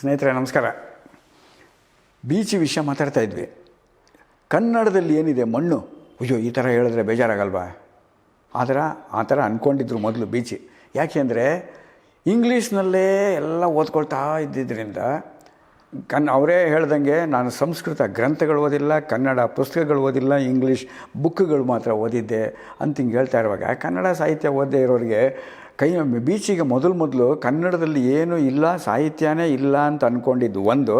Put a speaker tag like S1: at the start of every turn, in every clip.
S1: ಸ್ನೇಹಿತರೆ, ನಮಸ್ಕಾರ. ಬೀಚಿ ವಿಷಯ ಮಾತಾಡ್ತಾ ಇದ್ವಿ. ಕನ್ನಡದಲ್ಲಿ ಏನಿದೆ ಮಣ್ಣು? ಅಯ್ಯೋ, ಈ ಥರ ಹೇಳಿದ್ರೆ ಬೇಜಾರಾಗಲ್ವಾ? ಆ ಥರ ಆ ಥರ ಅಂದ್ಕೊಂಡಿದ್ರು ಮೊದಲು ಬೀಚಿ. ಯಾಕೆ ಅಂದರೆ, ಇಂಗ್ಲೀಷ್ನಲ್ಲೇ ಎಲ್ಲ ಓದ್ಕೊಳ್ತಾ ಇದ್ದಿದ್ದರಿಂದ ಕನ್, ಅವರೇ ಹೇಳ್ದಂಗೆ ನಾನು ಸಂಸ್ಕೃತ ಗ್ರಂಥಗಳು ಓದಿಲ್ಲ, ಕನ್ನಡ ಪುಸ್ತಕಗಳು ಓದಿಲ್ಲ, ಇಂಗ್ಲೀಷ್ ಬುಕ್ಗಳು ಮಾತ್ರ ಓದಿದ್ದೆ ಅಂತ ಹಿಂಗೆ ಹೇಳ್ತಾ ಇರುವಾಗ, ಕನ್ನಡ ಸಾಹಿತ್ಯ ಓದದೇ ಇರೋರಿಗೆ ಕೈ ಬೀಚಿಗೆ ಮೊದಲು ಮೊದಲು ಕನ್ನಡದಲ್ಲಿ ಏನೂ ಇಲ್ಲ, ಸಾಹಿತ್ಯನೇ ಇಲ್ಲ ಅಂತ ಅಂದ್ಕೊಂಡಿದ್ದು ಒಂದು.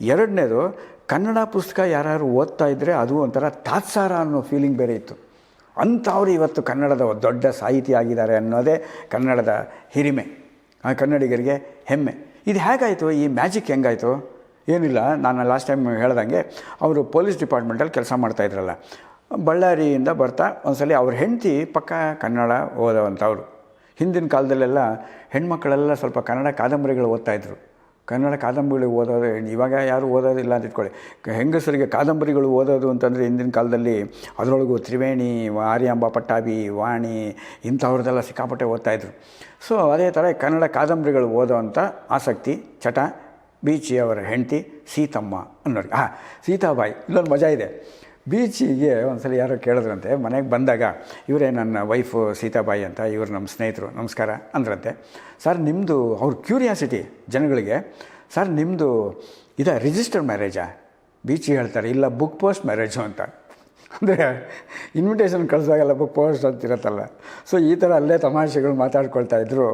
S1: ಎರಡನೇದು, ಕನ್ನಡ ಪುಸ್ತಕ ಯಾರ್ಯಾರು ಓದ್ತಾ ಇದ್ದರೆ ಅದು ಒಂಥರ ತಾತ್ಸಾರ ಅನ್ನೋ ಫೀಲಿಂಗ್ ಬೇರೆ ಇತ್ತು. ಅಂಥವ್ರು ಇವತ್ತು ಕನ್ನಡದ ದೊಡ್ಡ ಸಾಹಿತಿ ಆಗಿದ್ದಾರೆ ಅನ್ನೋದೇ ಕನ್ನಡದ ಹಿರಿಮೆ ಕನ್ನಡಿಗರಿಗೆ ಹೆಮ್ಮೆ. ಇದು ಹೇಗಾಯಿತು? ಈ ಮ್ಯಾಜಿಕ್ ಹೆಂಗಾಯಿತು? ಏನಿಲ್ಲ, ನಾನು ಲಾಸ್ಟ್ ಟೈಮ್ ಹೇಳ್ದಂಗೆ ಅವರು ಪೊಲೀಸ್ ಡಿಪಾರ್ಟ್ಮೆಂಟಲ್ಲಿ ಕೆಲಸ ಮಾಡ್ತಾಯಿದ್ರಲ್ಲ ಬಳ್ಳಾರಿಯಿಂದ ಬರ್ತಾ ಒಂದ್ಸಲಿ ಅವ್ರ ಹೆಂಡತಿ ಪಕ್ಕ ಕನ್ನಡ ಓದೋವಂಥವ್ರು. ಹಿಂದಿನ ಕಾಲದಲ್ಲೆಲ್ಲ ಹೆಣ್ಮಕ್ಳೆಲ್ಲ ಸ್ವಲ್ಪ ಕನ್ನಡ ಕಾದಂಬರಿಗಳು ಓದ್ತಾಯಿದ್ರು ಕನ್ನಡ ಕಾದಂಬರಿಗಳು ಓದೋದು, ಇವಾಗ ಯಾರು ಓದೋದಿಲ್ಲ ಅಂತ ಇಟ್ಕೊಳ್ಳಿ. ಹೆಂಗಸರಿಗೆ ಕಾದಂಬರಿಗಳು ಓದೋದು ಅಂತಂದರೆ ಹಿಂದಿನ ಕಾಲದಲ್ಲಿ ಅದರೊಳಗೂ ತ್ರಿವೇಣಿ, ಆರ್ಯಾಂಬ, ಪಟ್ಟಾಭಿ, ವಾಣಿ ಇಂಥವ್ರದ್ದೆಲ್ಲ ಸಿಕ್ಕಾಪಟ್ಟೆ ಓದ್ತಾಯಿದ್ರು ಸೊ ಅದೇ ಥರ ಕನ್ನಡ ಕಾದಂಬರಿಗಳು ಓದೋವಂಥ ಆಸಕ್ತಿ, ಚಟ ಬೀಚಿ ಅವರ ಹೆಂಡತಿ ಸೀತಮ್ಮ ಅನ್ನೋರಿಗೆ. ಹಾಂ ಸೀತಾಬಾಯಿ, ಇಲ್ಲೊಂದು ಮಜಾ ಇದೆ. ಬೀಚಿಗೆ ಒಂದ್ಸಲ ಯಾರೋ ಕೇಳಿದ್ರಂತೆ, ಮನೆಗೆ ಬಂದಾಗ ಇವರೇ ನನ್ನ ವೈಫು ಸೀತಾಬಾಯಿ ಅಂತ, ಇವರು ನಮ್ಮ ಸ್ನೇಹಿತರು, ನಮಸ್ಕಾರ ಅಂದ್ರಂತೆ. ಸರ್ ನಿಮ್ಮದು ಅವ್ರ ಕ್ಯೂರಿಯಾಸಿಟಿ ಜನಗಳಿಗೆ, ಸರ್ ನಿಮ್ಮದು ಇದ ರಿಜಿಸ್ಟರ್ ಮ್ಯಾರೇಜಾ ಬೀಚಿಗೆ ಹೇಳ್ತಾರೆ, ಇಲ್ಲ ಬುಕ್ ಪೋಸ್ಟ್ ಮ್ಯಾರೇಜು ಅಂತ. ಅಂದರೆ ಇನ್ವಿಟೇಷನ್ ಕಳಿಸ್ದಾಗೆಲ್ಲ ಬುಕ್ ಪೋಸ್ಟ್ ಅಂತಿರತ್ತಲ್ಲ ಸೊ ಈ ಥರ ಅಲ್ಲೇ ತಮಾಷೆಗಳು ಮಾತಾಡ್ಕೊಳ್ತಾ ಇದ್ದರು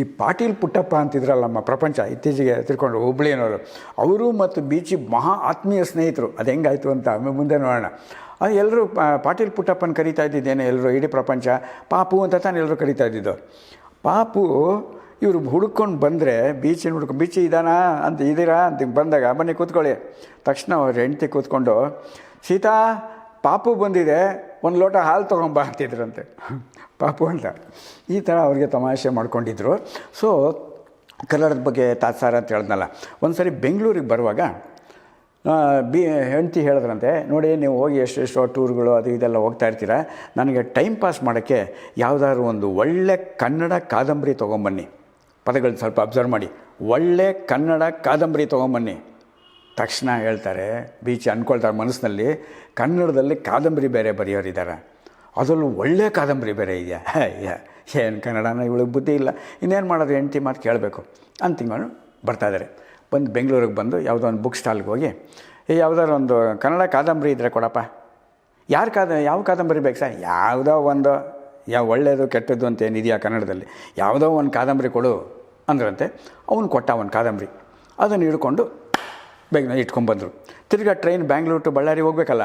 S1: ಈ ಪಾಟೀಲ್ ಪುಟ್ಟಪ್ಪ ಅಂತಿದ್ರಲ್ಲ ನಮ್ಮ ಪ್ರಪಂಚ, ಇತ್ತೀಚೆಗೆ ತಿಳ್ಕೊಂಡು ಹುಬ್ಳಿಯನವರು ಅವರು ಮತ್ತು ಬೀಚಿ ಮಹಾ ಆತ್ಮೀಯ ಸ್ನೇಹಿತರು. ಅದು ಹೆಂಗಾಯಿತು ಅಂತ ಮುಂದೆ ನೋಡೋಣ. ಅದು ಎಲ್ಲರೂ ಪಾಟೀಲ್ ಪುಟ್ಟಪ್ಪನ ಕರಿತಾ ಇದ್ದಿದ್ದೇನೆ ಎಲ್ಲರೂ ಇಡೀ ಪ್ರಪಂಚ. ಪಾಪು ಅಂತ ತಾನು ಎಲ್ಲರೂ ಕರಿತಾ ಇದ್ದಿದ್ದು. ಪಾಪು, ಇವರು ಹುಡ್ಕೊಂಡು ಬಂದರೆ ಬೀಚಿನ ಹುಡ್ಕೊಂಡು ಬೀಚಿ ಇದಾನಾ ಅಂತ ಇದ್ದೀರಾ ಅಂತ ಬಂದಾಗ, ಬನ್ನಿ ಕೂತ್ಕೊಳ್ಳಿ. ತಕ್ಷಣ ಅವ್ರ ಹೆಂಡ್ತಿ ಕೂತ್ಕೊಂಡು, ಸೀತಾ ಪಾಪು ಬಂದಿದೆ, ಒಂದು ಲೋಟ ಹಾಲು ತೊಗೊಂಬ ಅಂತಿದ್ರಂತೆ. ಪಾಪು ಅಂತ. ಈ ಥರ ಅವ್ರಿಗೆ ತಮಾಷೆ ಮಾಡ್ಕೊಂಡಿದ್ರು. ಸೊ ಕನ್ನಡದ ಬಗ್ಗೆ ತಾತ್ಸಾರ ಅಂತ ಹೇಳ್ದಲ್ಲ ಒಂದು ಸರಿ ಬೆಂಗಳೂರಿಗೆ ಬರುವಾಗ ಬಿ, ಹೆಂಡ್ತಿ ಹೇಳಿದ್ರಂತೆ, ನೋಡಿ, ನೀವು ಹೋಗಿ ಎಷ್ಟೆಷ್ಟೋ ಟೂರ್ಗಳು ಅದು ಇದೆಲ್ಲ ಹೋಗ್ತಾ ಇರ್ತೀರ, ನನಗೆ ಟೈಮ್ ಪಾಸ್ ಮಾಡೋಕ್ಕೆ ಯಾವುದಾದ್ರು ಒಂದು ಒಳ್ಳೆ ಕನ್ನಡ ಕಾದಂಬರಿ ತೊಗೊಂಬನ್ನಿ. ಪದಗಳನ್ನ ಸ್ವಲ್ಪ ಅಬ್ಸರ್ವ್ ಮಾಡಿ. ಒಳ್ಳೆ ಕನ್ನಡ ಕಾದಂಬರಿ ತೊಗೊಂಬನ್ನಿ. ತಕ್ಷಣ ಹೇಳ್ತಾರೆ, ಬೀಚ್ ಅಂದ್ಕೊಳ್ತಾರೆ ಮನಸ್ಸಿನಲ್ಲಿ, ಕನ್ನಡದಲ್ಲಿ ಕಾದಂಬರಿ ಬೇರೆ ಬರೆಯೋರಿದ್ದಾರೆ. ಅದರಲ್ಲೂ ಒಳ್ಳೆಯ ಕಾದಂಬರಿ ಬೇರೆ ಇದೆಯಾ ಏನು ಕನ್ನಡನ ಇವಳಿಗೆ ಬುದ್ಧಿ ಇಲ್ಲ. ಇನ್ನೇನು ಮಾಡೋದು ಹೆಂಡ್ತಿ ಮಾತು ಕೇಳಬೇಕು ಅಂತ ತಿಂಗಳು ಬರ್ತಾ ಇದ್ದಾರೆ. ಬಂದು ಬೆಂಗಳೂರಿಗೆ ಬಂದು ಯಾವುದೋ ಒಂದು ಬುಕ್ ಸ್ಟಾಲ್ಗೆ ಹೋಗಿ ಯಾವುದಾದ್ರು ಒಂದು ಕನ್ನಡ ಕಾದಂಬರಿ ಇದ್ದರೆ ಕೊಡಪ್ಪ. ಯಾರು ಕಾದ, ಯಾವ ಕಾದಂಬರಿ ಬೇಕು ಸರ್? ಯಾವುದೋ ಒಂದು ಯಾವ ಒಳ್ಳೆಯದು ಕೆಟ್ಟದ್ದು ಅಂತ ಏನಿದೆಯಾ ಕನ್ನಡದಲ್ಲಿ? ಯಾವುದೋ ಒಂದು ಕಾದಂಬರಿ ಕೊಡು ಅಂದ್ರಂತೆ. ಅವನು ಕೊಟ್ಟ ಒಂದು ಕಾದಂಬರಿ. ಅದನ್ನು ಹಿಡ್ಕೊಂಡು ಬೇಗ ಇಟ್ಕೊಂಡ್ಬಂದರು ತಿರ್ಗಾ ಟ್ರೈನ್ ಬ್ಯಾಂಗ್ಳೂರು ಟು ಬಳ್ಳಾರಿ ಹೋಗ್ಬೇಕಲ್ಲ?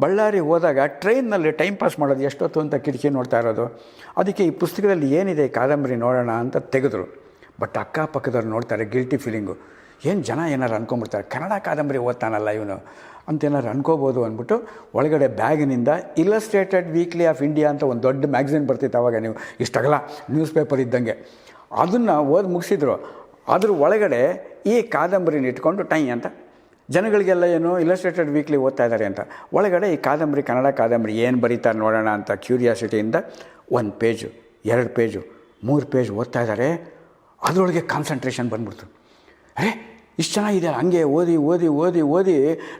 S1: ಬಳ್ಳಾರಿ ಹೋದಾಗ ಟ್ರೈನ್ನಲ್ಲಿ ಟೈಮ್ ಪಾಸ್ ಮಾಡೋದು ಎಷ್ಟೊತ್ತು ಅಂತ ಕಿಟಕಿ ನೋಡ್ತಾ ಇರೋದು. ಅದಕ್ಕೆ ಈ ಪುಸ್ತಕದಲ್ಲಿ ಏನಿದೆ ಕಾದಂಬರಿ ನೋಡೋಣ ಅಂತ ತೆಗೆದ್ರು. ಬಟ್ ಅಕ್ಕಪಕ್ಕದವ್ರು ನೋಡ್ತಾರೆ ಗಿಲ್ಟಿ ಫೀಲಿಂಗು ಏನು ಜನ ಏನಾರು ಅಂದ್ಕೊಂಬಿಡ್ತಾರೆ ಕನ್ನಡ ಕಾದಂಬರಿ ಓದ್ತಾನಲ್ಲ ಇವನು. ಅಂತ ಏನಾರು ಅನ್ಕೋಬೋದು ಅಂದ್ಬಿಟ್ಟು ಒಳಗಡೆ ಬ್ಯಾಗಿನಿಂದ ಇಲಸ್ಟ್ರೇಟೆಡ್ ವೀಕ್ಲಿ ಆಫ್ ಇಂಡಿಯಾ ಅಂತ ಒಂದು ದೊಡ್ಡ ಮ್ಯಾಗ್ಝಿನ್ ಬರ್ತಿತ್ತು ಅವಾಗ ನೀವು. ಇಷ್ಟಾಗಲ್ಲ ನ್ಯೂಸ್ ಪೇಪರ್ ಇದ್ದಂಗೆ. ಅದನ್ನು ಓದಿ ಮುಗಿಸಿದ್ರು. ಅದ್ರ ಒಳಗಡೆ ಈ ಕಾದಂಬರಿನ ಇಟ್ಕೊಂಡು ಟೈ ಅಂತ ಜನಗಳಿಗೆಲ್ಲ ಏನು ಇಲ್ಲಸ್ಟ್ರೇಟೆಡ್ ವೀಕ್ಲಿ ಓದ್ತಾ ಇದ್ದಾರೆ ಅಂತ. ಒಳಗಡೆ ಈ ಕಾದಂಬರಿ, ಕನ್ನಡ ಕಾದಂಬರಿ ಏನು ಬರೀತಾರೆ ನೋಡೋಣ ಅಂತ ಕ್ಯೂರಿಯಾಸಿಟಿಯಿಂದ ಒಂದು ಪೇಜು ಎರಡು ಪೇಜು ಮೂರು ಪೇಜ್ ಓದ್ತಾ ಇದ್ದಾರೆ. ಅದರೊಳಗೆ ಕಾನ್ಸಂಟ್ರೇಷನ್ ಬಂದ್ಬಿಡ್ತು. ಅರೇ, ಇಷ್ಟು ಚೆನ್ನಾಗಿದೆ. ಹಂಗೆ ಓದಿ ಓದಿ ಓದಿ ಓದಿ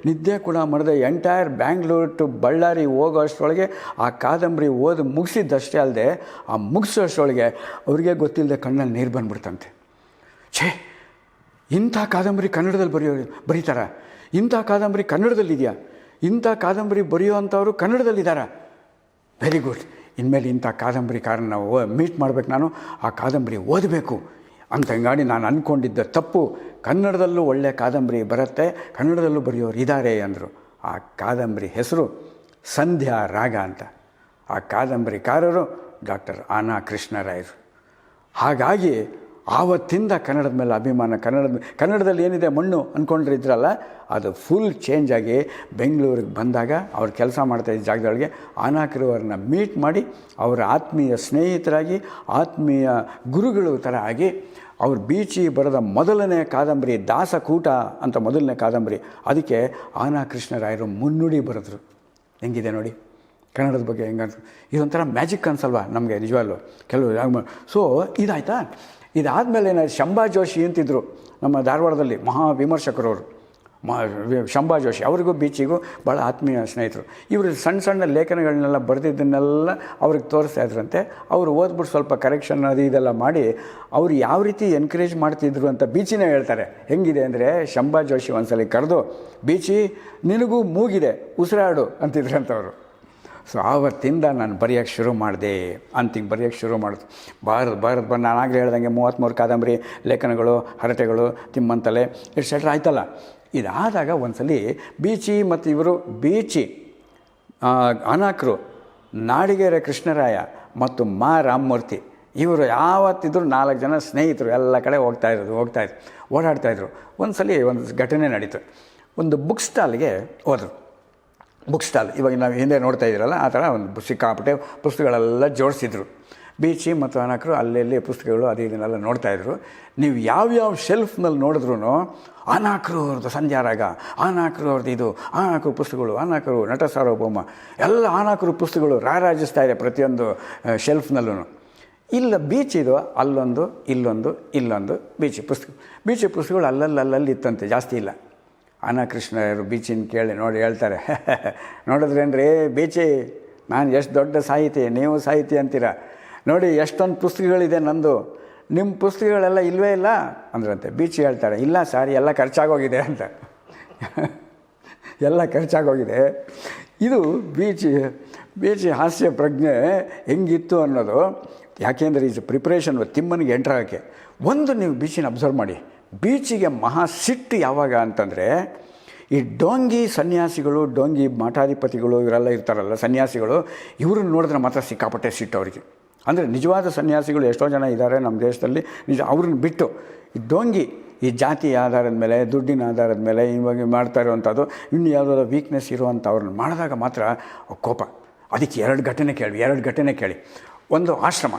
S1: ನಿದ್ದೆ ಕೂಡ ಮಾಡಿದೆ ಎಂಟೈರ್ ಬ್ಯಾಂಗ್ಳೂರ್ ಟು ಬಳ್ಳಾರಿ ಹೋಗೋ ಅಷ್ಟರೊಳಗೆ ಆ ಕಾದಂಬರಿ ಓದಿ ಮುಗಿಸಿದ್ದಷ್ಟೇ ಅಲ್ಲದೆ ಆ ಮುಗಿಸೋ ಅಷ್ಟರೊಳಗೆ ಅವ್ರಿಗೆ ಗೊತ್ತಿಲ್ಲದೆ ಕಣ್ಣಲ್ಲಿ ನೀರು ಬಂದ್ಬಿಡ್ತಂತೆ. ಛೇ ಇಂಥ ಕಾದಂಬರಿ ಕನ್ನಡದಲ್ಲಿ ಬರೆಯೋ ಬರೀತಾರ? ಇಂಥ ಕಾದಂಬರಿ ಕನ್ನಡದಲ್ಲಿದೆಯಾ? ಇಂಥ ಕಾದಂಬರಿ ಬರೆಯೋವಂಥವ್ರು ಕನ್ನಡದಲ್ಲಿದ್ದಾರಾ? ವೆರಿ ಗುಡ್ ಇನ್ಮೇಲೆ ಇಂಥ ಕಾದಂಬರಿಕಾರನ ನಾವು ಮೀಟ್ ಮಾಡಬೇಕು ನಾನು. ಆ ಕಾದಂಬರಿ ಓದಬೇಕು ಅಂತ ಹಂಗಾಡಿ ನಾನು ಅಂದ್ಕೊಂಡಿದ್ದ ತಪ್ಪು. ಕನ್ನಡದಲ್ಲೂ ಒಳ್ಳೆಯ ಕಾದಂಬರಿ ಬರುತ್ತೆ, ಕನ್ನಡದಲ್ಲೂ ಬರೆಯೋರು ಇದ್ದಾರೆ ಅಂದರು. ಆ ಕಾದಂಬರಿ ಹೆಸರು ಸಂಧ್ಯಾ ರಾಗ ಅಂತ. ಆ ಕಾದಂಬರಿಕಾರರು ಡಾಕ್ಟರ್ ಆನಾ ಕೃಷ್ಣರಾಯರು. ಹಾಗಾಗಿ ಆವತ್ತಿಂದ ಕನ್ನಡದ ಮೇಲೆ ಅಭಿಮಾನ, ಕನ್ನಡದ ಕನ್ನಡದಲ್ಲಿ ಏನಿದೆ ಮಣ್ಣು ಅಂದ್ಕೊಂಡಿದ್ರಲ್ಲ ಅದು ಫುಲ್ ಚೇಂಜ್ ಆಗಿ ಬೆಂಗಳೂರಿಗೆ ಬಂದಾಗ ಅವ್ರು ಕೆಲಸ ಮಾಡ್ತಾ ಇದ್ದ ಜಾಗದೊಳಗೆ ಆನಾಕಿರುವರನ್ನ ಮೀಟ್ ಮಾಡಿ ಅವರ ಆತ್ಮೀಯ ಸ್ನೇಹಿತರಾಗಿ, ಆತ್ಮೀಯ ಗುರುಗಳು ಥರ ಆಗಿ ಅವ್ರು ಬೀಚಿ ಬರೆದ ಮೊದಲನೇ ಕಾದಂಬರಿ ದಾಸಕೂಟ ಅಂತ ಮೊದಲನೇ ಕಾದಂಬರಿ, ಅದಕ್ಕೆ ಆನಾ ಕೃಷ್ಣರಾಯರು ಮುನ್ನುಡಿ ಬರೆದ್ರು. ಹೆಂಗಿದೆ ನೋಡಿ? ಕನ್ನಡದ ಬಗ್ಗೆ ಹೆಂಗೆ ಇದೊಂಥರ ಮ್ಯಾಜಿಕ್ ಅನ್ಸಲ್ವಾ ನಮಗೆ ನಿಜವಾಗ್ಲು? ಕೆಲವು ಸೊ ಇದಾಯ್ತಾ? ಇದಾದಮೇಲೆ ಏನಾಯ್ತು? ಶಂಭಾ ಜೋಶಿ ಅಂತಿದ್ರು ನಮ್ಮ ಧಾರವಾಡದಲ್ಲಿ ಮಹಾ ವಿಮರ್ಶಕರವರು. ಮ ಶಂಭಾ ಜೋಶಿ ಅವರಿಗೂ ಬೀಚಿಗೂ ಭಾಳ ಆತ್ಮೀಯ ಸ್ನೇಹಿತರು. ಇವರು ಸಣ್ಣ ಸಣ್ಣ ಲೇಖನಗಳನ್ನೆಲ್ಲ ಬರೆದಿದ್ದನ್ನೆಲ್ಲ ಅವ್ರಿಗೆ ತೋರಿಸ್ತಾ ಇದ್ರಂತೆ. ಅವರು ಓದ್ಬಿಟ್ಟು ಸ್ವಲ್ಪ ಕರೆಕ್ಷನ್ ಅದು ಇದೆಲ್ಲ ಮಾಡಿ ಅವ್ರು ಯಾವ ರೀತಿ ಎನ್ಕರೇಜ್ ಮಾಡ್ತಿದ್ರು ಅಂತ ಬೀಚಿನೇ ಹೇಳ್ತಾರೆ. ಹೆಂಗಿದೆ ಅಂದರೆ ಶಂಭಾ ಜೋಶಿ ಒಂದ್ಸಲಿ ಕರೆದು, ಬೀಚಿ, ನಿನಗೂ ಮೂಗಿದೆ, ಉಸಿರಾಡು, ಅಂತಿದ್ರಂತವರು. ಸೊ ಆವತ್ತಿಂದ ನಾನು ಬರೆಯೋಕ್ಕೆ ಶುರು ಮಾಡಿದೆ, ಅಂತಿಂಗೆ ಬರೆಯೋಕ್ಕೆ ಶುರು ಮಾಡಿದೆ. ಬಾರದು ಬಾರದು ಬಂದು ನಾನು ಆಗಲೇ ಹೇಳ್ದಂಗೆ ಮೂವತ್ತ್ಮೂರು ಕಾದಂಬರಿ ಲೇಖನಗಳು, ಹರಟೆಗಳು, ತಿಮ್ಮಂತಲೆ ಎಟ್ಸೆಟ್ರಾ ಆಯ್ತಲ್ಲ. ಇದಾದಾಗ ಒಂದ್ಸಲಿ ಬೀಚಿ ಮತ್ತು ಇವರು ಬೀಚಿ ಅನಾಕರು, ನಾಡಿಗೆರೆ ಕೃಷ್ಣರಾಯ ಮತ್ತು ಮಾ ರಾಮಮೂರ್ತಿ, ಇವರು ಯಾವತ್ತಿದ್ರು ನಾಲ್ಕು ಜನ ಸ್ನೇಹಿತರು ಎಲ್ಲ ಕಡೆ ಹೋಗ್ತಾ ಇರೋದು ಹೋಗ್ತಾ ಇದ್ರು ಓಡಾಡ್ತಾಯಿದ್ರು ಒಂದು ಸಲ ಒಂದು ಘಟನೆ ನಡೀತು. ಒಂದು ಬುಕ್ ಸ್ಟಾಲ್ಗೆ ಹೋದರು. ಬುಕ್ ಸ್ಟಾಲ್ ಇವಾಗ ನಾವು ಹಿಂದೆ ನೋಡ್ತಾ ಇದ್ದೀರಲ್ಲ ಆ ಥರ ಒಂದು ಸಿಕ್ಕಾಪಟ್ಟೆ ಪುಸ್ತಕಗಳೆಲ್ಲ ಜೋಡಿಸಿದ್ರು. ಬೀಚಿ ಮತ್ತು ಅನಕರು ಅಲ್ಲೆಲ್ಲಿ ಪುಸ್ತಕಗಳು ಅದು ಇದನ್ನೆಲ್ಲ ನೋಡ್ತಾಯಿದ್ರು ನೀವು ಯಾವ್ಯಾವ ಶೆಲ್ಫ್ನಲ್ಲಿ ನೋಡಿದ್ರು ಅನಾಕರು ಅವ್ರದ್ದು ಸಂಧ್ಯಾರಾಗ ಆನಾಕರು ಅವ್ರದ್ದು ಇದು ಆನಾಕರು ಪುಸ್ತಕಗಳು ಆನಾಕರು ನಟ ಸಾರ್ವಭೌಮ ಎಲ್ಲ ಆನಾಕರು ಪುಸ್ತಕಗಳು ರಾರಾಜಿಸ್ತಾ ಇದೆ ಪ್ರತಿಯೊಂದು ಶೆಲ್ಫ್ನಲ್ಲೂ ಇಲ್ಲ ಬೀಚ್ ಇದು, ಅಲ್ಲೊಂದು, ಇಲ್ಲೊಂದು ಇಲ್ಲೊಂದು ಬೀಚಿ ಪುಸ್ತಕ, ಬೀಚಿ ಪುಸ್ತಕಗಳು ಅಲ್ಲಲ್ಲಿ ಇತ್ತಂತೆ, ಜಾಸ್ತಿ ಇಲ್ಲ. ಅನಾಕೃಷ್ಣರು ಬೀಚಿನ ಕೇಳಿ ನೋಡಿ ಹೇಳ್ತಾರೆ. ನೋಡಿದ್ರೇನ್ರಿ, ಬೀಚಿ, ನಾನು ಎಷ್ಟು ದೊಡ್ಡ ಸಾಹಿತಿ, ನೀವು ಸಾಹಿತಿ ಅಂತೀರ? ನೋಡಿ, ಎಷ್ಟೊಂದು ಪುಸ್ತಕಗಳಿದೆ ನಂದು. ನಿಮ್ಮ ಪುಸ್ತಕಗಳೆಲ್ಲ ಇಲ್ವೇ ಇಲ್ಲ? ಅಂದ್ರಂತೆ. ಬೀಚಿ ಹೇಳ್ತಾರೆ, ಇಲ್ಲ ಸರ್, ಎಲ್ಲ ಖರ್ಚಾಗೋಗಿದೆ ಅಂತ. ಎಲ್ಲ ಖರ್ಚಾಗೋಗಿದೆ. ಇದು ಬೀಚಿ ಬೀಚಿ ಹಾಸ್ಯ ಪ್ರಜ್ಞೆ ಹೆಂಗಿತ್ತು ಅನ್ನೋದು, ಯಾಕೆಂದರೆ ಈಸ್ ಪ್ರಿಪ್ರೇಷನ್ ತಿಮ್ಮನಿಗೆ ಎಂಟ್ರ್ ಆಗೋಕ್ಕೆ. ಒಂದು ನೀವು ಬೀಚಿನ ಅಬ್ಸರ್ವ್ ಮಾಡಿ. ಬೀಚಿಗೆ ಮಹಾ ಸಿಟ್ಟು ಯಾವಾಗ ಅಂತಂದರೆ, ಈ ಡೋಂಗಿ ಸನ್ಯಾಸಿಗಳು, ಡೋಂಗಿ ಮಠಾಧಿಪತಿಗಳು ಇವರೆಲ್ಲ ಇರ್ತಾರಲ್ಲ ಸನ್ಯಾಸಿಗಳು, ಇವ್ರನ್ನ ನೋಡಿದ್ರೆ ಮಾತ್ರ ಸಿಕ್ಕಾಪಟ್ಟೆ ಸಿಟ್ಟು ಅವರಿಗೆ. ಅಂದರೆ ನಿಜವಾದ ಸನ್ಯಾಸಿಗಳು ಎಷ್ಟೋ ಜನ ಇದ್ದಾರೆ ನಮ್ಮ ದೇಶದಲ್ಲಿ, ನಿಜ ಅವ್ರನ್ನ ಬಿಟ್ಟು, ಈ ಡೋಂಗಿ ಈ ಜಾತಿ ಆಧಾರದ ಮೇಲೆ, ದುಡ್ಡಿನ ಆಧಾರದ ಮೇಲೆ ಇವಾಗ ಮಾಡ್ತಾ ಇರುವಂಥದ್ದು, ಇನ್ನು ಯಾವುದಾದ್ರು ವೀಕ್ನೆಸ್ ಇರುವಂಥ ಅವ್ರನ್ನ ಮಾಡಿದಾಗ ಮಾತ್ರ ಕೋಪ. ಅದಕ್ಕೆ ಎರಡು ಘಟನೆ ಕೇಳಿ, ಎರಡು ಘಟನೆ ಕೇಳಿ. ಒಂದು ಆಶ್ರಮ.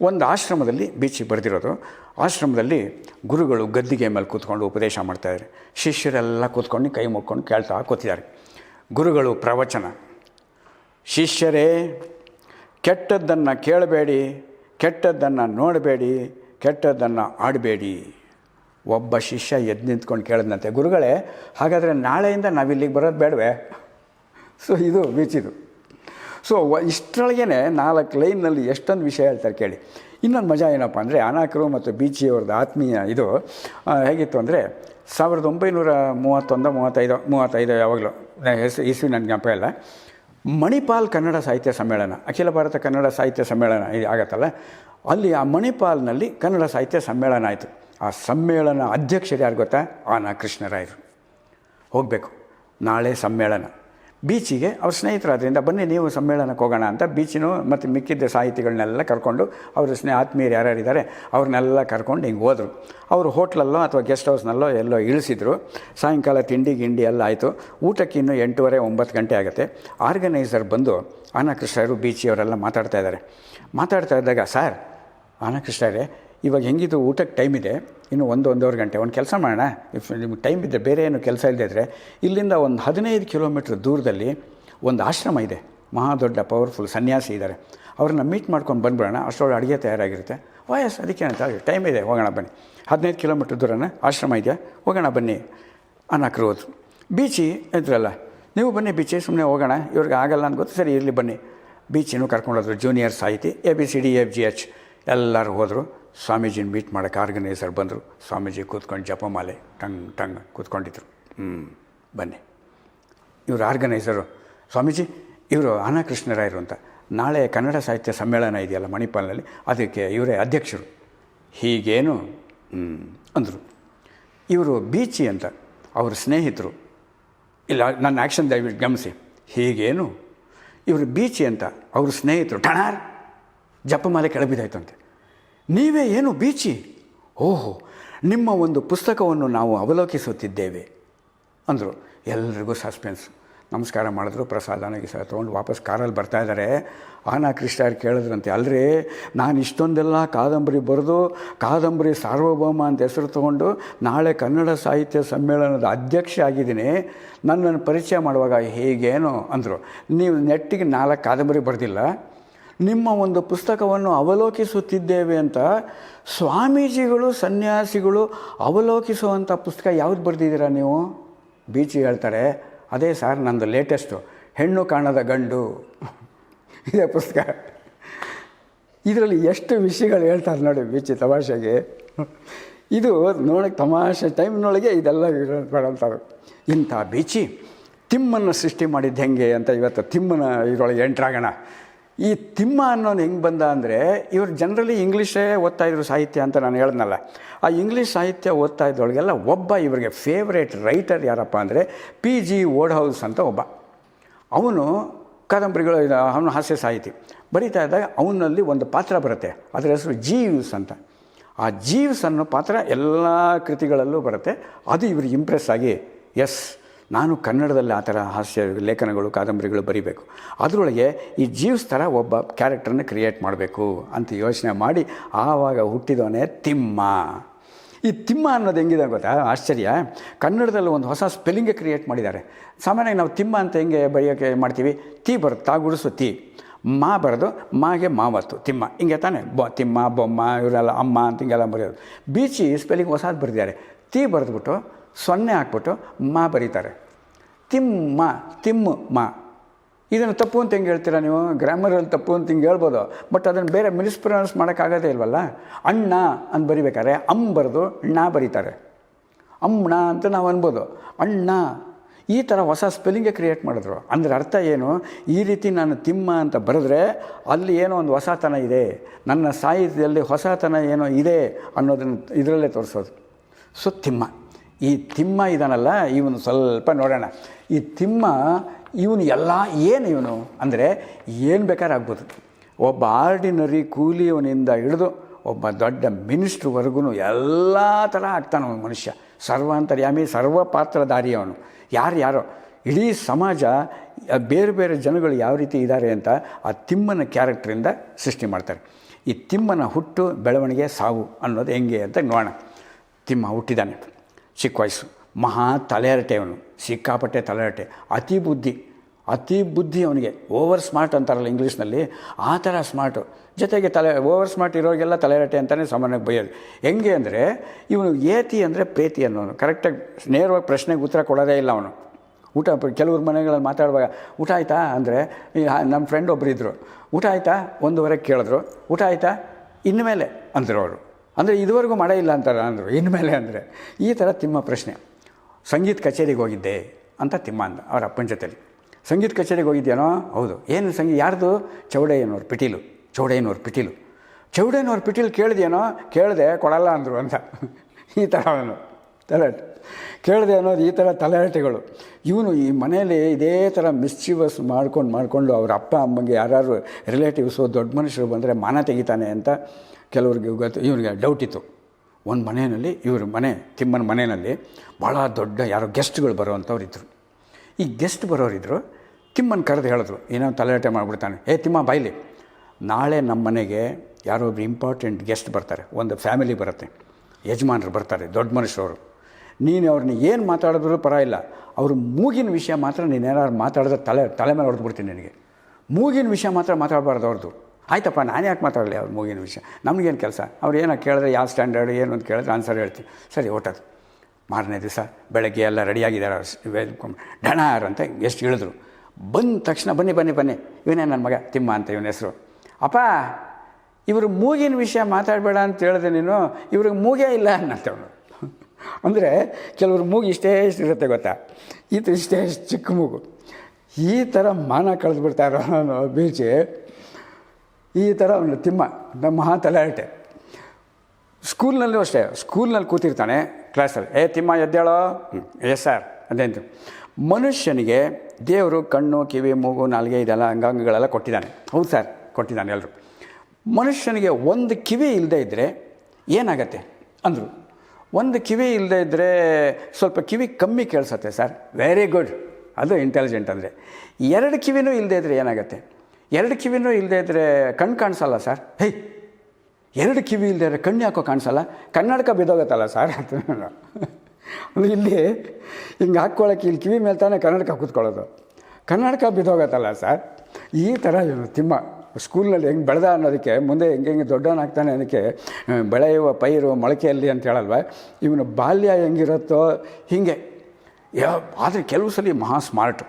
S1: ಒಂದು ಆಶ್ರಮದಲ್ಲಿ ಬೀಚಿಗೆ ಬರೆದಿರೋದು. ಆಶ್ರಮದಲ್ಲಿ ಗುರುಗಳು ಗದ್ದಿಗೆ ಮೇಲೆ ಕೂತ್ಕೊಂಡು ಉಪದೇಶ ಮಾಡ್ತಾಯಿದ್ದಾರೆ ಶಿಷ್ಯರೆಲ್ಲ ಕೂತ್ಕೊಂಡು ಕೈ ಮುಕ್ಕೊಂಡು ಕೇಳ್ತಾ ಕೂತಿದ್ದಾರೆ. ಗುರುಗಳು ಪ್ರವಚನ. ಶಿಷ್ಯರೇ, ಕೆಟ್ಟದ್ದನ್ನು ಕೇಳಬೇಡಿ, ಕೆಟ್ಟದ್ದನ್ನು ನೋಡಬೇಡಿ, ಕೆಟ್ಟದ್ದನ್ನು ಆಡಬೇಡಿ. ಒಬ್ಬ ಶಿಷ್ಯ ಎದ್ದು ನಿಂತ್ಕೊಂಡು ಕೇಳಿದ್ನಂತೆ, ಗುರುಗಳೇ, ಹಾಗಾದರೆ ನಾಳೆಯಿಂದ ನಾವಿಲ್ಲಿಗೆ ಬರೋದು ಬೇಡವೇ? ಸೊ ಇದು ಬೀಚಿದು ಸೊ ಇಷ್ಟರೊಳಗೇ ನಾಲ್ಕು ಲೈನ್ನಲ್ಲಿ ಎಷ್ಟೊಂದು ವಿಷಯ ಹೇಳ್ತಾರೆ ಕೇಳಿ. ಇನ್ನೊಂದು ಮಜಾ ಏನಪ್ಪ ಅಂದರೆ ಅನಾಕರು ಮತ್ತು ಬೀಚಿಯವ್ರದ್ದು ಆತ್ಮೀಯ ಇದು ಹೇಗಿತ್ತು ಅಂದರೆ ಸಾವಿರದ ಒಂಬೈನೂರ ಮೂವತ್ತೊಂದು, ಮೂವತ್ತೈದು ಮೂವತ್ತೈದು ಯಾವಾಗಲೂ ಹೆಸರು ಇಸ್ವಿ ನನ್ನ ಜ್ಞಾಪ ಇಲ್ಲ. ಮಣಿಪಾಲ್ ಕನ್ನಡ ಸಾಹಿತ್ಯ ಸಮ್ಮೇಳನ, ಅಖಿಲ ಭಾರತ ಕನ್ನಡ ಸಾಹಿತ್ಯ ಸಮ್ಮೇಳನ ಇದು ಆಗತ್ತಲ್ಲ, ಅಲ್ಲಿ ಆ ಮಣಿಪಾಲ್ನಲ್ಲಿ ಕನ್ನಡ ಸಾಹಿತ್ಯ ಸಮ್ಮೇಳನ ಆಯಿತು. ಆ ಸಮ್ಮೇಳನ ಅಧ್ಯಕ್ಷರು ಯಾರು ಗೊತ್ತಾ? ಆನಾ ಕೃಷ್ಣರಾಯರು. ಹೋಗಬೇಕು. ನಾಳೆ ಸಮ್ಮೇಳನ. ಬೀಚಿಗೆ ಅವ್ರ ಸ್ನೇಹಿತರಾದ್ರಿಂದ ಬನ್ನಿ ನೀವು ಸಮ್ಮೇಳನಕ್ಕೆ ಹೋಗೋಣ ಅಂತ ಬೀಚಿನೂ ಮತ್ತು ಮಿಕ್ಕಿದ್ದ ಸಾಹಿತಿಗಳನ್ನೆಲ್ಲ ಕರ್ಕೊಂಡು ಅವ್ರ ಸ್ನೇಹ ಆತ್ಮೀಯರು ಯಾರ್ಯಾರಿದ್ದಾರೆ ಅವ್ರನ್ನೆಲ್ಲ ಕರ್ಕೊಂಡು ಹಿಂಗೆ ಹೋದರು. ಅವರು ಹೋಟ್ಲಲ್ಲೋ ಅಥವಾ ಗೆಸ್ಟ್ ಹೌಸ್ನಲ್ಲೋ ಎಲ್ಲೋ ಇಳಿಸಿದ್ರು. ಸಾಯಂಕಾಲ ತಿಂಡಿ ಗಿಂಡಿ ಎಲ್ಲ ಆಯಿತು. ಊಟಕ್ಕೆ ಇನ್ನೂ ಎಂಟೂವರೆ, ಒಂಬತ್ತು ಗಂಟೆ ಆಗುತ್ತೆ. ಆರ್ಗನೈಸರ್ ಬಂದು ಆನಕೃಷ್ಣರು, ಬೀಚಿಯವರೆಲ್ಲ ಮಾತಾಡ್ತಾ ಇದ್ದಾರೆ. ಮಾತಾಡ್ತಾ ಇದ್ದಾಗ, ಸರ್, ಆನಕೃಷ್ಣರೇ ಇವಾಗ ಹೆಂಗಿದು ಊಟಕ್ಕೆ ಟೈಮ್ ಇದೆ, ಇನ್ನು ಒಂದು ಒಂದೂವರೆ ಗಂಟೆ, ಒಂದು ಕೆಲಸ ಮಾಡೋಣ. ಇಫ್ ನಿಮ್ಗೆ ಟೈಮ್ ಇದ್ದರೆ ಬೇರೆ ಏನು ಕೆಲಸ ಇಲ್ಲದೆ ಇದ್ದರೆ ಇಲ್ಲಿಂದ ಒಂದು ಹದಿನೈದು ಕಿಲೋಮೀಟ್ರ್ ದೂರದಲ್ಲಿ ಒಂದು ಆಶ್ರಮ ಇದೆ. ಮಹಾ ದೊಡ್ಡ ಪವರ್ಫುಲ್ ಸನ್ಯಾಸಿ ಇದ್ದಾರೆ. ಅವ್ರನ್ನ ಮೀಟ್ ಮಾಡ್ಕೊಂಡು ಬಂದ್ಬಿಡೋಣ. ಅಷ್ಟರೊಳಗೆ ಅಡುಗೆ ತಯಾರಾಗಿರುತ್ತೆ. ವಯಸ್ ಅದಕ್ಕೆ ಅಂತ ಟೈಮ್ ಇದೆ, ಹೋಗೋಣ ಬನ್ನಿ. ಹದಿನೈದು ಕಿಲೋಮೀಟ್ರ್ ದೂರನ ಆಶ್ರಮ ಇದೆ. ಹೋಗೋಣ ಬನ್ನಿ ಅನ್ನಕ್ಕೆ ಹೋದ್ರು ಬೀಚಿ ಇದ್ರಲ್ಲ, ನೀವು ಬನ್ನಿ ಬೀಚಿ ಸುಮ್ಮನೆ ಹೋಗೋಣ. ಇವ್ರಿಗೆ ಆಗಲ್ಲ ಅಂತ ಗೊತ್ತು. ಸರಿ, ಇರಲಿ ಬನ್ನಿ. ಬೀಚಿನೂ ಕರ್ಕೊಂಡೋದ್ರು. ಜೂನಿಯರ್ ಸಾಹಿತಿ A B C D F G H ಎಲ್ಲರೂ ಹೋದರು. ಸ್ವಾಮೀಜಿನ ಮೀಟ್ ಮಾಡೋಕ್ಕೆ ಆರ್ಗನೈಸರ್ ಬಂದರು. ಸ್ವಾಮೀಜಿ ಕೂತ್ಕೊಂಡು ಜಪಮಾಲೆ ಟಂಗ್ ಟಂಗ್ ಕೂತ್ಕೊಂಡಿದ್ರು. ಹ್ಞೂ ಬನ್ನಿ. ಇವರು ಆರ್ಗನೈಸರು. ಸ್ವಾಮೀಜಿ, ಇವರು ಆನಕೃಷ್ಣರಾಯರು ಅಂತ. ನಾಳೆ ಕನ್ನಡ ಸಾಹಿತ್ಯ ಸಮ್ಮೇಳನ ಇದೆಯಲ್ಲ ಮಣಿಪಾಲ್ನಲ್ಲಿ, ಅದಕ್ಕೆ ಇವರೇ ಅಧ್ಯಕ್ಷರು. ಹೀಗೇನು? ಅಂದರು. ಇವರು ಬೀಚಿ ಅಂತ. ಅವ್ರ ಸ್ನೇಹಿತರು. ಇಲ್ಲ, ನನ್ನ ಆ್ಯಕ್ಷನ್ ದಯವಿಟ್ಟು ಗಮನಿಸಿ. ಹೀಗೇನು? ಇವರು ಬೀಚಿ ಅಂತ. ಅವ್ರ ಸ್ನೇಹಿತರು, ಟಣಾರ್ ಜಪಮಾಲೆ ಕೆಳಬಿದ್ದಾಯ್ತಂತೆ ನೀವೇ ಏನು ಬೀಚಿ? ಓಹೋ, ನಿಮ್ಮ ಒಂದು ಪುಸ್ತಕವನ್ನು ನಾವು ಅವಲೋಕಿಸುತ್ತಿದ್ದೇವೆ. ಅಂದರು, ಎಲ್ರಿಗೂ ಸಸ್ಪೆನ್ಸ್. ನಮಸ್ಕಾರ ಮಾಡಿದ್ರು ಪ್ರಸಾದನಾಗಿ ಸಹ ತೊಗೊಂಡು ವಾಪಸ್ ಕಾರಲ್ಲಿ ಬರ್ತಾ ಇದ್ದಾರೆ. ಆನಾ ಕೃಷ್ಣಾರ್ ಕೇಳಿದ್ರಂತೆ, ಅಲ್ರಿ, ನಾನು ಇಷ್ಟೊಂದೆಲ್ಲ ಕಾದಂಬರಿ ಬರೆದು, ಕಾದಂಬರಿ ಸಾರ್ವಭೌಮ ಅಂತ ಹೆಸರು ತೊಗೊಂಡು ನಾಳೆ ಕನ್ನಡ ಸಾಹಿತ್ಯ ಸಮ್ಮೇಳನದ ಅಧ್ಯಕ್ಷ ಆಗಿದ್ದೀನಿ. ನನ್ನನ್ನು ಪರಿಚಯ ಮಾಡುವಾಗ ಹೇಗೇನು ಅಂದರು, ನೀವು ನೆಟ್ಟಿಗೆ ನಾಲ್ಕು ಕಾದಂಬರಿ ಬರೆದಿಲ್ಲ? ನಿಮ್ಮ ಒಂದು ಪುಸ್ತಕವನ್ನು ಅವಲೋಕಿಸುತ್ತಿದ್ದೇವೆ ಅಂತ ಸ್ವಾಮೀಜಿಗಳು, ಸನ್ಯಾಸಿಗಳು ಅವಲೋಕಿಸುವಂಥ ಪುಸ್ತಕ ಯಾವ್ದು ಬರೆದಿದ್ದೀರಾ ನೀವು? ಬೀಚಿ ಹೇಳ್ತಾರೆ. ಅದೇ ಸರ್ ನಂದು ಲೇಟೆಸ್ಟು ಹೆಣ್ಣು ಕಾಣದ ಗಂಡು. ಇದೇ ಪುಸ್ತಕ. ಇದರಲ್ಲಿ ಎಷ್ಟು ವಿಷಯಗಳು ಹೇಳ್ತಾರೆ ನೋಡಿ ಬೀಚಿ ತಮಾಷೆಗೆ. ಇದು ನೋಡೋಕ್ಕೆ ತಮಾಷೆ ಟೈಮ್ನೊಳಗೆ ಇದೆಲ್ಲ ಇರೋದು ಇಂಥ ಬೀಚಿ ತಿಮ್ಮನ್ನು ಸೃಷ್ಟಿ ಮಾಡಿದ್ದು ಹೆಂಗೆ ಅಂತ ಇವತ್ತು ತಿಮ್ಮನ ಇದರೊಳಗೆ ಎಂಟ್ರಾಗೋಣ. ಈ ತಿಮ್ಮ ಅನ್ನೋನು ಹೆಂಗೆ ಬಂದ ಅಂದರೆ ಇವರು ಜನರಲಿ ಇಂಗ್ಲೀಷೇ ಓದ್ತಾ ಇದ್ರು ಸಾಹಿತ್ಯ ಅಂತ ನಾನು ಹೇಳ್ದಲ್ಲ ಆ ಇಂಗ್ಲೀಷ್ ಸಾಹಿತ್ಯ ಓದ್ತಾ ಇದ್ದೊಳಗೆಲ್ಲ ಒಬ್ಬ ಇವರಿಗೆ ಫೇವ್ರೇಟ್ ರೈಟರ್ ಯಾರಪ್ಪ ಅಂದರೆ ಪಿ ಜಿ ಓಡ್ ಹೌಸ್ ಅಂತ ಒಬ್ಬ. ಅವನು ಕಾದಂಬರಿಗಳು ಅವನು ಹಾಸ್ಯ ಸಾಹಿತಿ. ಬರೀತಾ ಇದ್ದಾಗ ಅವನಲ್ಲಿ ಒಂದು ಪಾತ್ರ ಬರುತ್ತೆ. ಅದರ ಹೆಸರು ಜೀವ್ಸ್ ಅಂತ. ಆ ಜೀವ್ಸ್ ಅನ್ನೋ ಪಾತ್ರ ಎಲ್ಲ ಕೃತಿಗಳಲ್ಲೂ ಬರುತ್ತೆ. ಅದು ಇವ್ರಿಗೆ ಇಂಪ್ರೆಸ್ ಆಗಿ ಎಸ್ ನಾನು ಕನ್ನಡದಲ್ಲಿ ಆ ಥರ ಹಾಸ್ಯ ಲೇಖನಗಳು, ಕಾದಂಬರಿಗಳು ಬರಿಬೇಕು. ಅದರೊಳಗೆ ಈ ಜೀವ್ಸ್ ಥರ ಒಬ್ಬ ಕ್ಯಾರೆಕ್ಟರ್ನ ಕ್ರಿಯೇಟ್ ಮಾಡಬೇಕು ಅಂತ ಯೋಚನೆ ಮಾಡಿ ಆವಾಗ ಹುಟ್ಟಿದವನೇ ತಿಮ್ಮ. ಈ ತಿಮ್ಮ ಅನ್ನೋದು ಹೆಂಗಿದೆ ಗೊತ್ತಾ? ಆಶ್ಚರ್ಯ. ಕನ್ನಡದಲ್ಲಿ ಒಂದು ಹೊಸ ಸ್ಪೆಲ್ಲಿಂಗೇ ಕ್ರಿಯೇಟ್ ಮಾಡಿದ್ದಾರೆ. ಸಾಮಾನ್ಯವಾಗಿ ನಾವು ತಿಮ್ಮ ಅಂತ ಹೆಂಗೆ ಬರೆಯೋಕೆ ಮಾಡ್ತೀವಿ? ತಿ ಬರುತ್ತೆ ತಾಗುಡಿಸು ತಿ. ಮಾ ಬರೆದು ಮಾಗೆ ಮಾವತ್ತು, ತಿಮ್ಮ. ಹಿಂಗೆ ತಾನೆ? ಬೊ, ತಿಮ್ಮ, ಬೊಮ್ಮ, ಇವರೆಲ್ಲ ಅಮ್ಮ ಅಂತ ಹಿಂಗೆಲ್ಲ ಬರೆಯೋದು. ಬೀಚಿ ಸ್ಪೆಲ್ಲಿಂಗ್ ಹೊಸದು ಬರೆದಿದ್ದಾರೆ. ತಿ ಬರೆದ್ಬಿಟ್ಟು ಸೊನ್ನೆ ಹಾಕ್ಬಿಟ್ಟು ಮಾ ಬರೀತಾರೆ. ತಿಮ್ಮ ತಿಮ್ಮ ಮಾ. ಇದನ್ನು ತಪ್ಪು ಅಂತ ಹೆಂಗೆ ಹೇಳ್ತೀರಾ ನೀವು? ಗ್ರಾಮರಲ್ಲಿ ತಪ್ಪು ಅಂತ ಹಿಂಗೆ ಹೇಳ್ಬೋದು. ಬಟ್ ಅದನ್ನು ಬೇರೆ ಮಿಸ್ಪ್ರೊನೌನ್ಸ್ ಮಾಡೋಕ್ಕಾಗೋದೇ ಇಲ್ವಲ್ಲ? ಅಣ್ಣ ಅಂತ ಬರಿಬೇಕಾದ್ರೆ ಅಮ್ ಬರೆದು ಅಣ್ಣ ಬರೀತಾರೆ. ಅಮ್ಮಣ ಅಂತ ನಾವು ಅನ್ಬೋದು. ಅಣ್ಣ, ಈ ಥರ ಹೊಸ ಸ್ಪೆಲ್ಲಿಂಗೇ ಕ್ರಿಯೇಟ್ ಮಾಡಿದ್ರು. ಅಂದರೆ ಅರ್ಥ ಏನು? ಈ ರೀತಿ ನಾನು ತಿಮ್ಮ ಅಂತ ಬರೆದ್ರೆ ಅಲ್ಲಿ ಏನೋ ಒಂದು ಹೊಸತನ ಇದೆ. ನನ್ನ ಸಾಹಿತ್ಯದಲ್ಲಿ ಹೊಸತನ ಏನೋ ಇದೆ ಅನ್ನೋದನ್ನು ಇದರಲ್ಲೇ ತೋರಿಸೋದು. ಸೊ, ತಿಮ್ಮ. ಈ ತಿಮ್ಮ ಇದ್ದಾನಲ್ಲ ಇವನು ಸ್ವಲ್ಪ ನೋಡೋಣ. ಈ ತಿಮ್ಮ, ಇವನು ಎಲ್ಲ ಏನು ಇವನು? ಅಂದರೆ ಏನು ಬೇಕಾದ್ರೆ ಆಗ್ಬೋದು. ಒಬ್ಬ ಆರ್ಡಿನರಿ ಕೂಲಿಯವನಿಂದ ಹಿಡಿದು ಒಬ್ಬ ದೊಡ್ಡ ಮಿನಿಸ್ಟ್ರ್ವರೆಗೂ ಎಲ್ಲ ಥರ ಆಗ್ತಾನೆ ಅವನು ಮನುಷ್ಯ. ಸರ್ವಾಂತರ್ಯಾಮಿ ಸರ್ವ ಪಾತ್ರಧಾರಿ ಅವನು. ಯಾರು ಯಾರೋ. ಇಡೀ ಸಮಾಜ, ಬೇರೆ ಬೇರೆ ಜನಗಳು ಯಾವ ರೀತಿ ಇದ್ದಾರೆ ಅಂತ ಆ ತಿಮ್ಮನ ಕ್ಯಾರೆಕ್ಟ್ರಿಂದ ಸೃಷ್ಟಿ ಮಾಡ್ತಾರೆ. ಈ ತಿಮ್ಮನ ಹುಟ್ಟು ಬೆಳವಣಿಗೆ ಸಾವು ಅನ್ನೋದು ಹೆಂಗೆ ಅಂತ ನೋಡೋಣ. ತಿಮ್ಮ ಹುಟ್ಟಿದ್ದಾನೆ ಚಿಕ್ಕ ವಯಸ್ಸು. ಮಹಾ ತಲೆಹರಟೆ ಅವನು. ಸಿಕ್ಕಾಪಟ್ಟೆ ತಲೆಹರಟೆ ಅತಿ ಬುದ್ಧಿ. ಅತಿ ಬುದ್ಧಿ ಅವನಿಗೆ. ಓವರ್ ಸ್ಮಾರ್ಟ್ ಅಂತಾರಲ್ಲ ಇಂಗ್ಲೀಷ್ನಲ್ಲಿ. ಆ ಥರ ಸ್ಮಾರ್ಟು. ಜೊತೆಗೆ ತಲೆ, ಓವರ್ ಸ್ಮಾರ್ಟ್ ಇರೋರಿಗೆಲ್ಲ ತಲೆರಟೆ ಅಂತಲೇ ಸಾಮಾನ್ಯವಾಗಿ ಬೈಯೋದು ಹೆಂಗೆ ಅಂದರೆ, ಇವನು ಏತಿ ಅಂದರೆ ಪ್ರೇತಿ ಅನ್ನೋನು. ಕರೆಕ್ಟಾಗಿ ನೇರವಾಗಿ ಪ್ರಶ್ನೆಗೆ ಉತ್ತರ ಕೊಡೋದೇ ಇಲ್ಲ ಅವನು. ಊಟ ಕೆಲವ್ರ ಮನೆಗಳಲ್ಲಿ ಮಾತಾಡುವಾಗ, ಊಟ ಆಯಿತಾ? ಅಂದರೆ ನಮ್ಮ ಫ್ರೆಂಡ್ ಒಬ್ಬರಿದ್ದರು ಊಟ ಆಯಿತಾ? ಒಂದುವರೆಗೆ ಕೇಳಿದ್ರು. ಊಟ ಆಯಿತಾ? ಮೇಲೆ ಅಂದರು ಅವರು. ಅಂದರೆ ಇದುವರೆಗೂ ಮಳೆ ಇಲ್ಲ ಅಂತಾರೆ ಅಂದರು. ಇನ್ಮೇಲೆ ಅಂದರೆ ಈ ಥರ ತಿಮ್ಮ ಪ್ರಶ್ನೆ. ಸಂಗೀತ ಕಚೇರಿಗೆ ಹೋಗಿದ್ದೆ ಅಂತ ತಿಮ್ಮ ಅಂದ ಅವರ ಅಪ್ಪನ ಜೊತೆಲಿ. ಸಂಗೀತ ಕಚೇರಿಗೆ ಹೋಗಿದ್ಯಾನೋ ಹೌದು. ಏನು ಸಂಗೀತ ಯಾರ್ದು? ಚೌಡಯ್ಯನವ್ರ ಪಿಟೀಲು. ಚೌಡಯ್ಯನವ್ರ ಪಿಟೀಲು. ಚೌಡಯ್ಯನವ್ರ ಪಿಟೀಲು ಕೇಳಿದೇನೋ ಕೇಳಿದೆ, ಕೊಡಲ್ಲ ಅಂದರು ಅಂತ. ಈ ಥರ ಅವನು. ತಲೆಹರಟೆ. ಕೇಳಿದೆ ಅನ್ನೋದು ಈ ಥರ ತಲೆಹರಟೆಗಳು. ಇವನು ಈ ಮನೆಯಲ್ಲಿ ಇದೇ ಥರ ಮಿಸ್ಚಿವಸ್ ಮಾಡ್ಕೊಂಡು ಮಾಡಿಕೊಂಡು ಅವ್ರ ಅಪ್ಪ, ಅಮ್ಮಂಗೆ ಯಾರು ರಿಲೇಟಿವ್ಸು ದೊಡ್ಡ ಮನುಷ್ಯರು ಬಂದರೆ ಮಾನ ತೆಗಿತಾನೆ ಅಂತ ಕೆಲವ್ರಿಗೆ ಗೊತ್ತು, ಇವನಿಗೆ ಡೌಟ್ ಇತ್ತು. ಒಂದು ಮನೆಯಲ್ಲಿ, ಇವರು ಮನೆ, ತಿಮ್ಮನ ಮನೆಯಲ್ಲಿ ಭಾಳ ದೊಡ್ಡ ಯಾರೋ ಗೆಸ್ಟ್ಗಳು ಬರೋವಂಥವ್ರು ಇದ್ದರು ಈ ಗೆಸ್ಟ್ ಬರೋರಿದ್ದರು ತಿಮ್ಮನ ಕರೆದು ಹೇಳಿದ್ರು, ಏನೋ ತಲೆಹರಟೆ ಮಾಡಿಬಿಡ್ತಾನೆ. ಏ ತಿಮ್ಮ ಬಾಯ್ಲಿ ನಾಳೆ ನಮ್ಮ ಮನೆಗೆ ಯಾರೋ ಇಂಪಾರ್ಟೆಂಟ್ ಗೆಸ್ಟ್ ಬರ್ತಾರೆ. ಒಂದು ಫ್ಯಾಮಿಲಿ ಬರುತ್ತೆ. ಯಜಮಾನರು ಬರ್ತಾರೆ, ದೊಡ್ಡ ಮನುಷ್ಯರವರು ನೀನು ಅವ್ರನ್ನ ಏನು ಮಾತಾಡಿದ್ರು ಪರ ಇಲ್ಲ ಅವ್ರ ಮೂಗಿನ ವಿಷಯ ಮಾತ್ರ ನೀನು ಏನಾದ್ರು ಮಾತಾಡಿದ್ರೆ ತಲೆ ತಲೆ ಮೇಲೆ ಹೊಡೆದು ಬಿಡ್ತೀನಿ ನಿನಗೆ. ಮೂಗಿನ ವಿಷಯ ಮಾತ್ರ ಮಾತಾಡಬಾರ್ದು ಅವ್ರದ್ದು ಆಯ್ತಪ್ಪ, ನಾನು ಯಾಕೆ ಮಾತಾಡಲಿ ಅವ್ರ ಮೂಗಿನ ವಿಷಯ? ನಮಗೇನು ಕೆಲಸ? ಅವ್ರು ಏನೋ ಕೇಳಿದ್ರೆ ಯಾವ ಸ್ಟ್ಯಾಂಡರ್ಡ್ ಏನು ಅಂತ ಕೇಳಿದ್ರೆ ಆನ್ಸರ್ ಹೇಳ್ತೀನಿ. ಸರಿ ಹೊಟ್ಟದು ಮಾರನೇ ದಿವಸ ಬೆಳಗ್ಗೆ ಎಲ್ಲ ರೆಡಿಯಾಗಿದ್ದಾರೆ ವೆಲ್ಕಮ್ ಡಣಾರ್ ಅಂತ ಎಷ್ಟು ಹೇಳಿದ್ರು. ಬಂದ ತಕ್ಷಣ ಬನ್ನಿ ಬನ್ನಿ ಬನ್ನಿ. ಇವನೇ ನನ್ನ ಮಗ, ತಿಮ್ಮ ಅಂತ ಇವನ ಹೆಸರು. ಅಪ್ಪ, ಇವರು ಮೂಗಿನ ವಿಷಯ ಮಾತಾಡಬೇಡ ಅಂತ ಹೇಳಿದೆ ನೀನು. ಇವ್ರಿಗೆ ಮೂಗೇ ಇಲ್ಲ ಅನ್ನತ್ತವನು ಅಂದರೆ ಕೆಲವರು ಮೂಗು ಇಷ್ಟೇ ಇಷ್ಟು ಇರುತ್ತೆ ಗೊತ್ತಾ? ಈ ಥರ ಇಷ್ಟೇ ಚಿಕ್ಕ ಮೂಗು. ಈ ಥರ ಮಾನ ಕಳೆದ್ಬಿಡ್ತಾರೋ ನಾನು ಬೀಚಿ ಈ ಥರ ಅವನು ತಿಮ್ಮ ಮಹಾ ತಲೆಹರಟೆ ಸ್ಕೂಲ್ನಲ್ಲೂ ಅಷ್ಟೇ, ಸ್ಕೂಲ್ನಲ್ಲಿ ಕೂತಿರ್ತಾನೆ ಕ್ಲಾಸಲ್ಲಿ. ಏ ತಿಮ್ಮ, ಎದ್ದೇಳೋ? ಎಸ್ ಸರ್ ಅದೇಂತು ಮನುಷ್ಯನಿಗೆ ದೇವರು ಕಣ್ಣು, ಕಿವಿ, ಮೂಗು, ನಾಲ್ಗೆ ಇದೆಲ್ಲ ಅಂಗಾಂಗಗಳೆಲ್ಲ ಕೊಟ್ಟಿದ್ದಾನೆ. ಹೌದು ಸರ್ ಕೊಟ್ಟಿದ್ದಾನೆ ಎಲ್ಲರೂ ಮನುಷ್ಯನಿಗೆ ಒಂದು ಕಿವಿ ಇಲ್ಲದೇ ಇದ್ದರೆ ಏನಾಗತ್ತೆ? ಅಂದರು. ಒಂದು ಕಿವಿ ಇಲ್ಲದೇ ಇದ್ದರೆ ಸ್ವಲ್ಪ ಕಿವಿ ಕಮ್ಮಿ ಕೇಳಿಸುತ್ತೆ ಸರ್. ವೆರಿ ಗುಡ್ ಅದು ಇಂಟೆಲಿಜೆಂಟ್ ಅಂದರೆ. ಎರಡು ಕಿವಿನೂ ಇಲ್ಲದೇ ಇದ್ದರೆ ಏನಾಗುತ್ತೆ? ಎರಡು ಕಿವಿನೂ ಇಲ್ಲದೇ ಇದ್ದರೆ ಕಣ್ಣು ಕಾಣಿಸಲ್ಲ ಸರ್? ಹೇ! ಎರಡು ಕಿವಿ ಇಲ್ಲದೆ ಇದ್ದರೆ ಕಣ್ಣು ಯಾಕೋ ಕಾಣಿಸಲ್ಲ? ಕನ್ನಡಕ ಬಿದ್ದೋಗತ್ತಲ್ಲ ಸರ್? ಅಂತ ಅಂದರೆ ಇಲ್ಲಿ ಹಿಂಗೆ ಹಾಕ್ಕೊಳ್ಳೋಕೆ ಇಲ್ಲಿ ಕಿವಿ ಮೇಲೆ ತಾನೇ ಕನ್ನಡಕ ಕೂತ್ಕೊಳ್ಳೋದು. ಕನ್ನಡಕ ಬಿದ್ದೋಗತ್ತಲ್ಲ ಸರ್? ಈ ಥರ ತಿಮ್ಮ. ಸ್ಕೂಲ್ನಲ್ಲಿ ಹೆಂಗೆ ಬೆಳೆದ ಅನ್ನೋದಕ್ಕೆ ಮುಂದೆ ಹೆಂಗೆ ಹೆಂಗೆ ದೊಡ್ಡವನಾಗ್ತಾನೆ ಅದಕ್ಕೆ ಬೆಳೆಯುವ ಪೈರು ಮೊಳಕೆಯಲ್ಲಿ ಅಂತ ಹೇಳಲ್ವ ಇವನು ಬಾಲ್ಯ ಹೆಂಗಿರುತ್ತೋ ಹೀಗೆ. ಯಾವ ಆದರೆ ಕೆಲವು ಸಲ ಮಹಾ ಸ್ಮಾರ್ಟ್.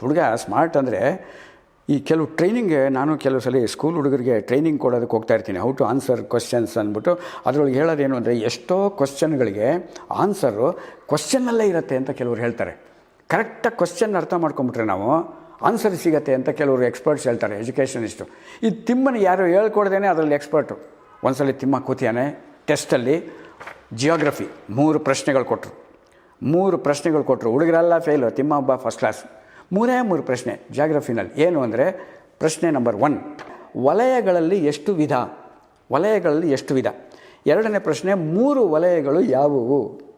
S1: ಹುಡುಗ ಸ್ಮಾರ್ಟ್ ಅಂದರೆ ಈ ಕೆಲವು ಟ್ರೈನಿಂಗ್, ನಾನು ಕೆಲವು ಸಲ ಸ್ಕೂಲ್ ಹುಡುಗರಿಗೆ ಟ್ರೈನಿಂಗ್ ಕೊಡೋದಕ್ಕೆ ಹೋಗ್ತಾ ಇರ್ತೀನಿ. ಹೌ ಟು ಆನ್ಸರ್ ಕ್ವಶನ್ಸ್ ಅಂದ್ಬಿಟ್ಟು ಅದರೊಳಗೆ ಹೇಳೋದೇನು ಅಂದರೆ ಎಷ್ಟೋ ಕ್ವಶನ್ಗಳಿಗೆ ಆನ್ಸರು ಕ್ವಶನ್ನಲ್ಲೇ ಇರುತ್ತೆ ಅಂತ ಕೆಲವರು ಹೇಳ್ತಾರೆ. ಕರೆಕ್ಟಾಗಿ ಕ್ವಶನ್ ಅರ್ಥ ಮಾಡ್ಕೊಂಬಿಟ್ರೆ ನಾವು ಆನ್ಸರ್ ಸಿಗತ್ತೆ ಅಂತ ಕೆಲವರು ಎಕ್ಸ್ಪರ್ಟ್ಸ್ ಹೇಳ್ತಾರೆ ಎಜುಕೇಷನಿಸ್ಟು ಈ ತಿಮ್ಮನ ಯಾರು ಹೇಳ್ಕೊಡ್ದೇನೆ ಅದರಲ್ಲಿ ಎಕ್ಸ್ಪರ್ಟು ಒಂದ್ಸಲ ತಿಮ್ಮ ಕೂತಿಯಾನೆ ಟೆಸ್ಟಲ್ಲಿ ಜಿಯೋಗ್ರಫಿ ಮೂರು ಪ್ರಶ್ನೆಗಳು ಕೊಟ್ಟರು ಮೂರು ಪ್ರಶ್ನೆಗಳು ಕೊಟ್ಟರು ಹುಡುಗರೆಲ್ಲ ಫೇಲು ತಿಮ್ಮ ಹಬ್ಬ ಫಸ್ಟ್ ಕ್ಲಾಸ್ ಮೂರೇ ಮೂರು ಪ್ರಶ್ನೆ ಜಿಯೋಗ್ರಫಿನಲ್ಲಿ ಏನು ಅಂದರೆ, ಪ್ರಶ್ನೆ ನಂಬರ್ ಒನ್ ವಲಯಗಳಲ್ಲಿ ಎಷ್ಟು ವಿಧ? ವಲಯಗಳಲ್ಲಿ ಎಷ್ಟು ವಿಧ? ಎರಡನೇ ಪ್ರಶ್ನೆ, ಮೂರು ವಲಯಗಳು ಯಾವುವು?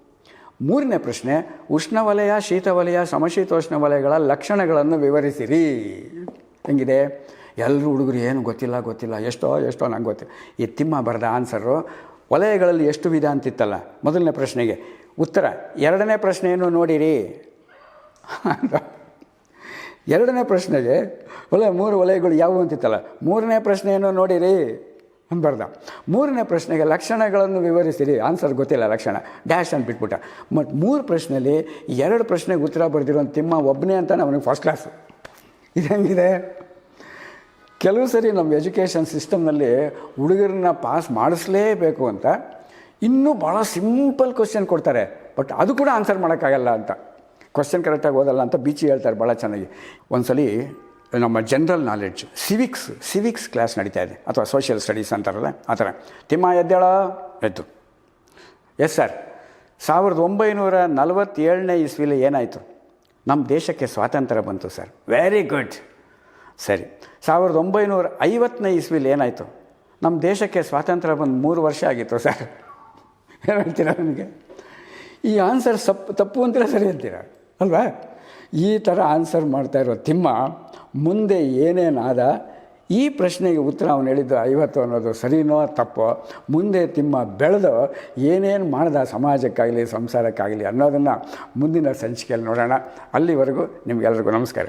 S1: ಮೂರನೇ ಪ್ರಶ್ನೆ, ಉಷ್ಣವಲಯ, ಶೀತವಲಯ ಸಮಶೀತೋಷ್ಣ ವಲಯಗಳ ಲಕ್ಷಣಗಳನ್ನು ವಿವರಿಸಿರಿ. ಹೆಂಗಿದೆ? ಎಲ್ಲರೂ ಹುಡುಗರು ಏನು ಗೊತ್ತಿಲ್ಲ ಗೊತ್ತಿಲ್ಲ. ಎಷ್ಟೋ ಎಷ್ಟೋ ನಂಗೆ ಗೊತ್ತಿಲ್ಲ ಈ ತಿಮ್ಮ ಬರೆದ ಆನ್ಸರು ವಲಯಗಳಲ್ಲಿ ಎಷ್ಟು ವಿಧ ಅಂತಿತ್ತಲ್ಲ? ಮೊದಲನೇ ಪ್ರಶ್ನೆಗೆ. ಉತ್ತರ, ಎರಡನೇ ಪ್ರಶ್ನೆಯನ್ನು ನೋಡಿರಿ. ಎರಡನೇ ಪ್ರಶ್ನೆಗೆ ವಲಯ ಮೂರು ವಲಯಗಳು ಯಾವುವು ಅಂತಿತ್ತಲ್ಲ? ಮೂರನೇ ಪ್ರಶ್ನೆಯನ್ನು ನೋಡಿರಿ. ಬರ್ದ ಮೂರನೇ ಪ್ರಶ್ನೆಗೆ ಲಕ್ಷಣಗಳನ್ನು ವಿವರಿಸಿರಿ. ಆನ್ಸರ್ ಗೊತ್ತಿಲ್ಲ ಲಕ್ಷಣ. ಡ್ಯಾಶ್ ಅಂತ ಬಿಟ್ಬಿಟ್ಟ. ಮತ್ತು ಮೂರು ಪ್ರಶ್ನೆಯಲ್ಲಿ ಎರಡು ಪ್ರಶ್ನೆಗೆ ಉತ್ತರ ಬರೆದಿರೋ ತಿಮ್ಮ ಒಬ್ಬನೇ ಅಂತ ಅವನಿಗೆ ಫಸ್ಟ್ ಕ್ಲಾಸ್ ಇದು ಕೆಲವು ಸರಿ ನಮ್ಮ ಎಜುಕೇಷನ್ ಸಿಸ್ಟಮ್ನಲ್ಲಿ ಹುಡುಗರನ್ನ ಪಾಸ್ ಮಾಡಿಸ್ಲೇಬೇಕು ಅಂತ ಇನ್ನೂ ಭಾಳ ಸಿಂಪಲ್ ಕ್ವಶನ್ ಕೊಡ್ತಾರೆ. ಬಟ್ ಅದು ಕೂಡ ಆನ್ಸರ್ ಮಾಡೋಕ್ಕಾಗಲ್ಲ ಅಂತ. ಕ್ವಶನ್ ಕರೆಕ್ಟಾಗಿ ಓದಲ್ಲ ಅಂತ ಬೀಚಿ ಹೇಳ್ತಾರೆ ಭಾಳ ಚೆನ್ನಾಗಿ. ಒಂದ್ಸಲಿ ನಮ್ಮ general knowledge civics civics class ನಡೀತಾ ಇದೆ. ಅಥವಾ ಸೋಷಿಯಲ್ ಸ್ಟಡೀಸ್ ಅಂತಾರಲ್ಲ, ಆ ಥರ. ತಿಮ್ಮ ಎದ್ದೇಳ? ಎದ್ದು. ಎಸ್ ಸರ್, ಸಾವಿರದ ಒಂಬೈನೂರ ನಲವತ್ತೇಳನೇ ಇಸ್ವಿಲಿ ಏನಾಯಿತು? ನಮ್ಮ ದೇಶಕ್ಕೆ ಸ್ವಾತಂತ್ರ್ಯ ಬಂತು ಸರ್. ವೆರಿ ಗುಡ್ ಸರಿ, ಸಾವಿರದ ಒಂಬೈನೂರ ಐವತ್ತನೇ ಇಸ್ವಿಲಿ ಏನಾಯಿತು? ನಮ್ಮ ದೇಶಕ್ಕೆ ಸ್ವಾತಂತ್ರ್ಯ ಬಂದು ಮೂರು ವರ್ಷ ಆಗಿತ್ತು ಸರ್. ಏನು ಹೇಳ್ತೀರಾ ನನಗೆ ಈ ಆನ್ಸರ್ ಸಪ್, ತಪ್ಪು ಅಂತೀರಾ ಸರಿ ಅಂತೀರಾ? ಅಲ್ವಾ? ಈ ಥರ ಆನ್ಸರ್ ಮಾಡ್ತಾ ಇರೋ ತಿಮ್ಮ ಮುಂದೆ ಏನೇನಾದ, ಈ ಪ್ರಶ್ನೆಗೆ ಉತ್ತರ ಅವನು ಹೇಳಿದ್ದು ಐವತ್ತು ಅನ್ನೋದು ಸರಿನೋ ತಪ್ಪೋ, ಮುಂದೆ ತಿಮ್ಮ ಬೆಳೆದು ಏನೇನು ಮಾಡ್ದ ಸಮಾಜಕ್ಕಾಗಲಿ, ಸಂಸಾರಕ್ಕಾಗಲಿ ಅನ್ನೋದನ್ನು ಮುಂದಿನ ಸಂಚಿಕೆಯಲ್ಲಿ ನೋಡೋಣ. ಅಲ್ಲಿವರೆಗೂ ನಿಮಗೆಲ್ಲರಿಗೂ ನಮಸ್ಕಾರ.